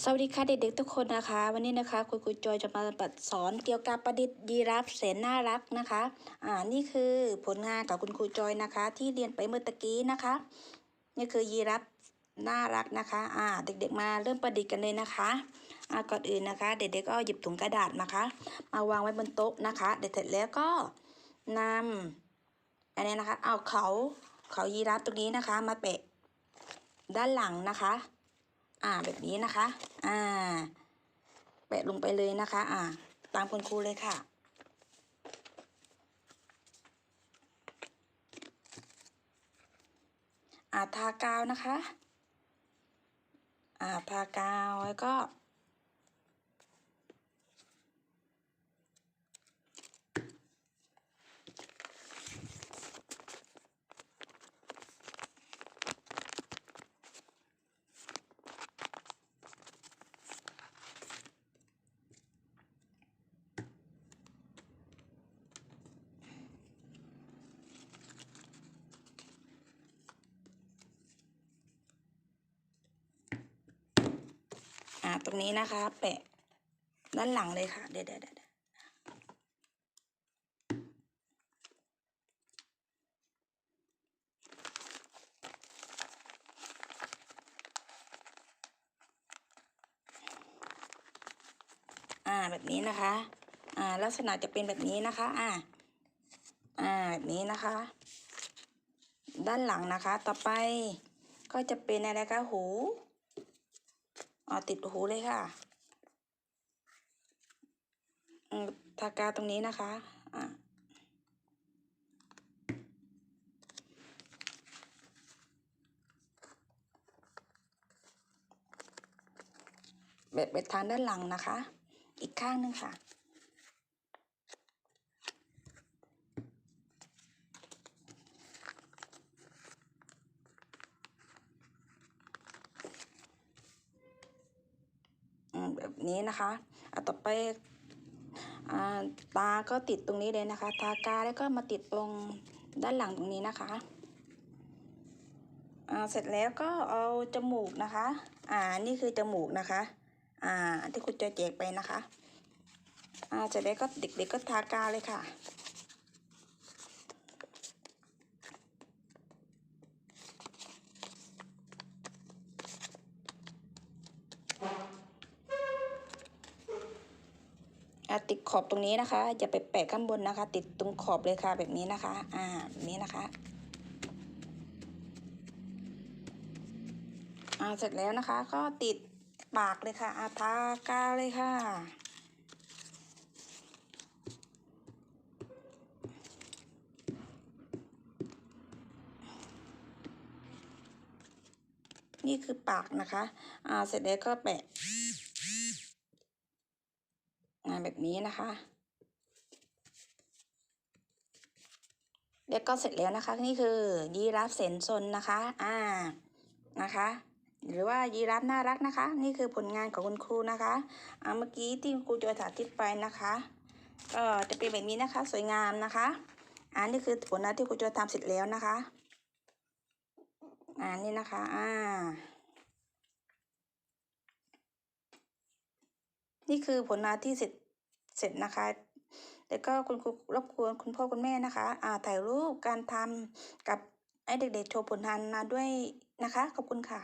สวัสดีค่ะเด็กๆทุกคนนะคะ วันนี้นะคะคุณครูจอยจะมาปัดสอนเกี่ยวกับประดิษฐ์ยีราฟแสนน่ารักนะคะอ่านี่คือผลงานกับคุณครูจอยนะคะ ที่เรียนไปเมื่อตะกี้นะคะ นี่คือยีราฟน่ารักนะคะอ่าเด็กๆมาเริ่มประดิษฐ์กันเลยนะคะอ่าก่อนอื่นนะคะ เด็กๆก็หยิบถุงกระดาษนะคะมาวางไว้บนโต๊ะนะคะเด็ดเสร็จแล้วก็นำอันนี้นะคะ เอาเขาเขายีราฟตรงนี้นะคะ มาแปะด้านหลังนะคะ อ่าแบบนี้นะคะ อ่า แปะลงไปเลยนะคะ อ่า ตามคุณครูเลยค่ะ อ่าทากาวนะคะ อ่าทากาวแล้วก็ ตรงนี้นะคะ แปะด้านหลังเลยค่ะเดี๋ยวเดี๋ยวเดี๋ยวอ่าแบบนี้นะคะ อ่าลักษณะจะเป็นแบบนี้นะคะ อ่า อ่าแบบนี้นะคะ ด้านหลังนะคะ ต่อไปก็จะเป็นอะไรคะหู อติดหูเลยค่ะทากาตรงนี้นะคะอ่าแบบไปทางด้านหลังนะคะ อีกข้างหนึ่งค่ะ แบบนี้นะคะอะต่อไปตาก็ติดตรงนี้เลยนะคะ ทากาแล้วก็มาติดตรงด้านหลังตรงนี้นะคะเสร็จแล้วก็เอาจมูกนะคะ อ่า นี่คือจมูกนะคะ อ่า ที่คุณจะแจกไปนะคะ อ่า เสร็จแล้วก็เด็กๆก็ทากาเลยค่ะ อะติดขอบตรงนี้นะคะอย่าไปแปะข้างบนนะคะ ติดตรงขอบเลยค่ะแบบนี้นะคะ อ่าแบบนี้นะคะอ่าเสร็จแล้วนะคะ ก็ติดปากเลยค่ะอาทากาเลยค่ะ นี่คือปากนะคะ อ่าเสร็จแล้วก็แปะ แบบนี้นะคะ แล้วก็เสร็จแล้วนะคะนี่คือยีราฟแสนซนนะคะอ่านะคะ หรือว่ายีราฟน่ารักนะคะ นี่คือผลงานของคุณครูนะคะอ่าเมื่อกี้ที่ครูจะสาธิตไปนะคะก็จะเป็นแบบนี้นะคะ สวยงามนะคะอ่านี่คือผลงานที่ครูจะทำเสร็จแล้วนะคะอ่านี่นะคะอ่านี่คือผลงานที่เสร็จ เสร็จนะคะ แล้วก็คุณครูรบกวนคุณพ่อคุณแม่นะคะอ่าถ่ายรูปการทำกับให้เด็กๆโชว์ผลงานมาด้วยนะคะ ขอบคุณค่ะ